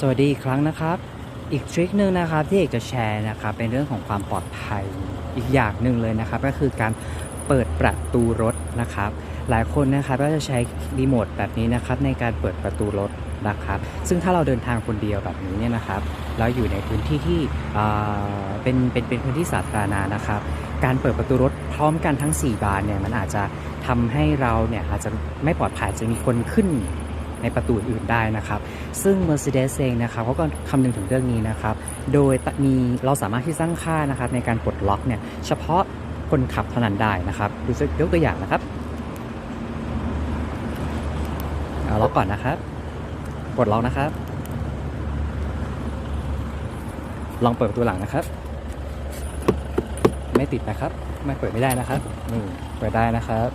สวัสดีอีกครั้งนะครับ อีกทริคหนึ่งนะครับที่เอกจะแชร์นะครับเป็นเรื่องของความปลอดภัยอีกอย่างหนึ่งเลยนะครับ ก็คือการเปิดประตูรถนะครับ หลายคนนะครับก็จะใช้รีโมทแบบนี้นะครับในการเปิดประตูรถนะครับ ซึ่งถ้าเราเดินทางคนเดียวแบบนี้เนี่ยนะครับแล้วอยู่ในพื้นที่ที่เป็นเป็นเป็นพื้นที่สาธารณะนะครับ การเปิดประตูรถพร้อมกันทั้ง 4 บานเนี่ยมันอาจจะทำให้เราเนี่ยอาจจะไม่ปลอดภัยจะมีคนขึ้น ในประตูอื่นได้นะครับ ซึ่ง Mercedes เองนะครับเขาก็คำนึงถึงเรื่องนี้นะครับ โดยมีเราสามารถที่ตั้งค่านะครับในการปลดล็อกเนี่ยเฉพาะคนขับเท่านั้นได้นะครับดูสักยกตัวอย่างนะครับเอาล็อกก่อนนะครับปลดล็อกนะครับ ลองเปิดประตูหลังนะครับ ไม่ติดนะครับ ไม่เปิดไม่ได้นะครับนี่เปิดได้นะครับ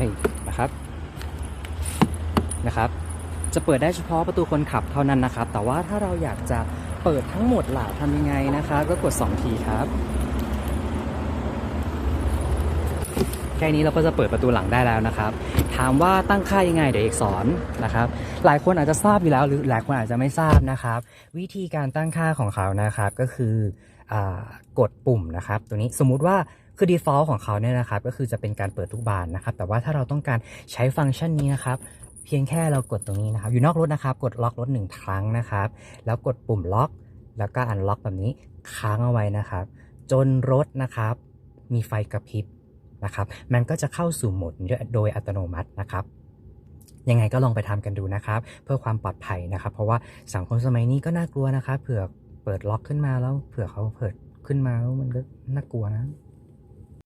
นี่นะครับนะครับ จะเปิดได้เฉพาะประตูคนขับเท่านั้นนะครับ แต่ว่าถ้าเราอยากจะเปิดทั้งหมดล่ะทำยังไงนะครับ ก็กด 2 ทีครับ แค่นี้เราก็จะเปิดประตูหลังได้แล้วนะครับ ถามว่าตั้งค่ายังไงเดี๋ยวเอกสอนนะครับ หลายคนอาจจะทราบอยู่แล้วหรือหลายคนอาจจะไม่ทราบนะครับ วิธีการตั้งค่าของเขานะครับก็คืออกดปุ่มนะครับ ตัวนี้สมมุติว่าคือ default ของเขาเนี่ยนะครับ ก็คือจะเป็นการเปิดทุกบานนะครับ แต่ว่าถ้าเราต้องการใช้ฟังก์ชันนี้นะครับเพียงแค่เรากดตรงนี้นะครับ อยู่นอกรถนะครับ กดล็อกรถหนึ่งครั้งนะครับ แล้วกดปุ่มล็อก แล้วก็อันล็อกแบบนี้ค้างเอาไว้นะครับ จนรถนะครับ มีไฟกระพริบ นะครับ มันก็จะเข้าสู่โหมดโดยอัตโนมัตินะครับยังไงก็ลองไปทำกันดูนะครับ เพื่อความปลอดภัยนะครับ เพราะว่าสังคมสมัยนี้ก็น่ากลัวนะครับเผื่อเปิดล็อกขึ้นมาแล้วเผื่อเขาเปิดขึ้นมาแล้วมันก็น่ากลัวนะ